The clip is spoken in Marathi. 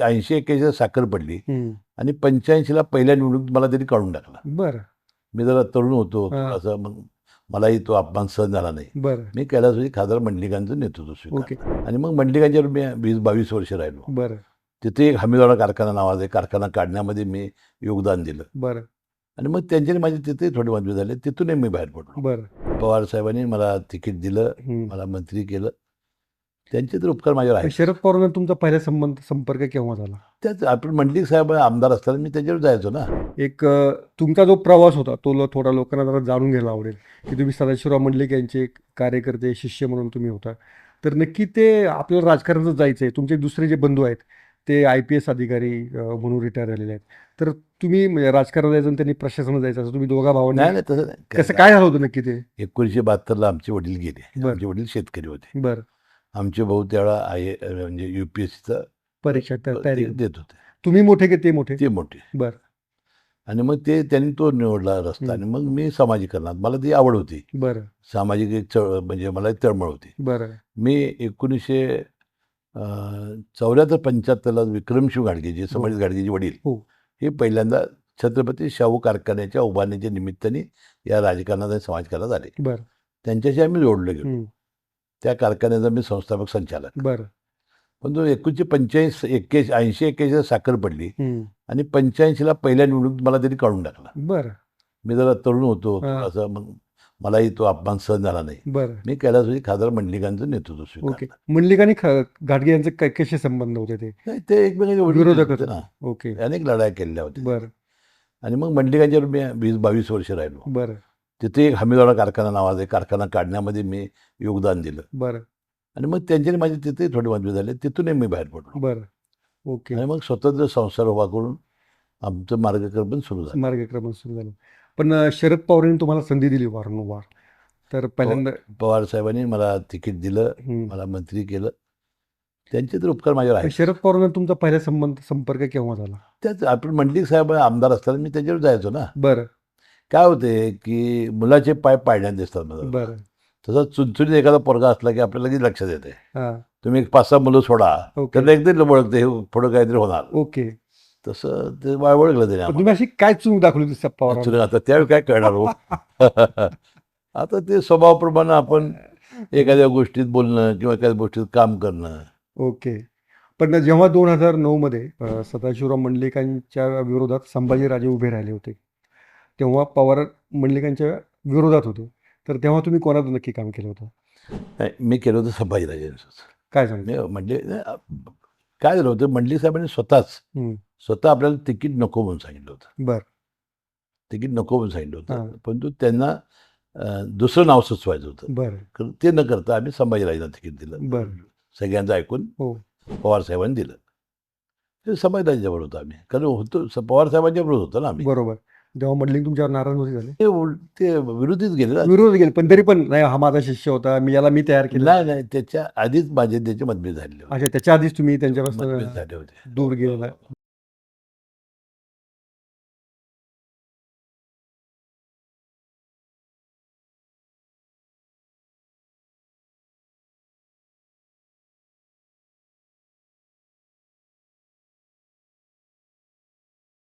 ऐंशी एक्क्याऐंशीला साखर पडली. आणि पंच्याऐंशीला पहिल्या निवडणूक मला त्यांनी काढून टाकला. बरं. मी जरा तरुण होतो. असं मग मलाही तो अपमान सहन झाला नाही. बरं. मी कैलासवासी खासदार मंडलिकांचं नेतृत्व ओके. स्वीकारलं आणि मग मंडलिकांच्यावर मी वीस बावीस वर्ष राहिलो. बरं. तिथे एक हमीदवाडा कारखाना नावाचा एक कारखाना काढण्यामध्ये मी योगदान दिलं. बरं. आणि मग त्यांच्याने माझे तिथे थोडे मतभेद झाले. तिथूनही मी बाहेर पडलो. बरं. पवार साहेबांनी मला तिकीट दिलं. मला मंत्री केलं. त्यांचे तर उपकार माझ्यावर आहेत. शरद पवारांना तुमचा पहिला संबंध संपर्क केव्हा झाला? त्याच आपण मंडलिक साहेब आमदार असताना मी त्यांच्यावर जायचो ना. एक अ, तुमचा जो प्रवास होता तो ल- थोडा लोकांना जरा जाणून घ्यायला आवडेल. की तुम्ही सदाशिवराव मंडलिक यांचे एक कार्यकर्ते शिष्य म्हणून तुम्ही होता. तर नक्की ते आपल्याला राजकारणात जायचं आहे तुमचे दुसरे जे बंधू आहेत ते आय पी एस अधिकारी अ, म्हणून रिटायर झालेले आहेत. तर तुम्ही म्हणजे राजकारणात जायचं आणि त्यांनी प्रशासनात जायचं असं तुम्ही दोघा नाही भावांनी नाही तसं नाही. कसं काय झालं होतं नक्की ते? एकोणीसशे बहात्तरला आमचे वडील गेले. बरं. आमचे वडील शेतकरी होते. बरं. आमचे भाऊ त्यावेळा आय म्हणजे युपीएससीचं परीक्षा त्या- तयारी देत होते. तुम्ही मोठे की ते मोठे? ते मोठे. बरं. आणि मग ते त्यांनी तो निवडला रस्ता. आणि मग मी सामाजिकरणात. मला ती आवड होती. बरं. सामाजिक एक चळ म्हणजे मला एक तळमळ होती. बरं. मी एकोणीसशे चौऱ्याहत्तर पंच्याहत्तरला विक्रमशिव गाडगेजी समाज गाडगेजी वडील हो. हे पहिल्यांदा छत्रपती शाहू कारखान्याच्या उभारणीच्या निमित्ताने या राजकारणात आणि समाजकारणात आले. बरं. त्यांच्याशी आम्ही जोडलो गेलो. त्या कारखान्याचा मी संस्थापक संचालक. बरं. पण तो एकोणीसशे पंच्याऐंशी एक्क्याऐंशी ऐंशी एक्क्याऐंशीला साखर पडली. आणि पंच्याऐंशीला पहिल्या निवडणूक मला त्यांनी काढून टाकला. बरं. मी जरा तरुण होतो. असं मग मलाही तो अपमान सहन झाला नाही. बरं. मी कैलासवासी खासदार मंडलिकांचं नेतृत्व ओके. स्वीकारलं मंडलिक आणि ख- घाटगे यांचे काय कसे संबंध होते ते? नाही, ते एकमेकांचे विरोधक. होते. ना. ओके. अनेक लढाया केलेल्या होत्या. बरं. आणि मग मंडलिकांच्यावर मी वीस बावीस वर्ष राहिलो. बरं. तिथे एक हमीदवाडा कारखाना नावाचा एक कारखाना काढण्यामध्ये मी योगदान दिलं. बरं. आणि मग त्यांच्याने माझे तिथे थोडे मतभेद झाले. तिथूनही मी बाहेर पडलो. बरं. ओके. आणि मग स्वतंत्र संसार उभा करून आमचं मार्गक्रमण सुरू झालं. मार्गक्रमण सुरू झालं. पण शरद पवारांनी तुम्हाला संधी दिली वारंवार. तर पहिल्यांदा पवार साहेबांनी मला तिकीट दिलं. मला मंत्री केलं. त्यांचे तर उपकार माझ्यावर आहेत. शरद पवारांना तुमचा पहिला संबंध संपर्क केव्हा झाला? त्याच आपण मंडलिक साहेब आमदार असताना मी त्यांच्यावर जायचो ना. बरं. काय होते की मुलाचे पाय पाळण्यात दिसतात मला बरं. तसं चुनचुनीत एखादा पोरगा असला की आपल्याला लगेच लक्षात येते हां. तुम्ही एक पाच सहा मुलं सोडा. ओके. तर एकदम ओळखते हे पुढं काहीतरी होणार. ओके. तसं ते वा- ओळखलं त्याने आम्हाला. तुम्ही अशी काय चूक दाखवली होती आता त्यावेळी काय करणार हो? आता ते स्वभावाप्रमाणे आपण एखाद्या गोष्टीत बोलणं किंवा एखाद्या गोष्टीत काम करणं. ओके. पण जेव्हा दोन हजार नऊमध्ये अ, सदाशिवराव मंडलिकांच्या विरोधात संभाजीराजे उभे राहिले होते तेव्हा पवार मंडलिकांच्या विरोधात होते. तर तेव्हा तुम्ही कोणाचं नक्की काम केलं होतं? नाही, मी केलं होतं संभाजीराजांचं. काय सांगते? म्हणजे काय झालं होतं मंडलिक साहेबांनी स्वतःच. स्वतः आपल्याला तिकीट नको म्हणून सांगितलं होतं. बरं. तिकीट नको म्हणून सांगितलं. होतं. परंतु त्यांना दुसरं नाव सुचवायचं होतं. बरं. ते न करता आम्ही संभाजीराजांना तिकीट दिलं. बरं. सगळ्यांचं ऐकून हो. पवार साहेबांनी दिलं. ते संभाजीराजांच्यावर होतो आम्ही. कारण होतो पवार साहेबांच्या बरोबर होतो ना आम्ही. बरोबर. जेव्हा मंडलिक तुमच्यावर नाराज होते झाले? ते उल- ते विरोधीच गेले ना विरोध गेले पण तरी पण नाही हा माझा शिष्य होता मी याला मी तयार केलं. नाही नाही त्याच्या आधीच माझे त्याचे मतभेद होते. अच्छा त्याच्या आधीच तुम्ही त्यांच्यापासून मतभेद झाले होते. दूर गेलेला.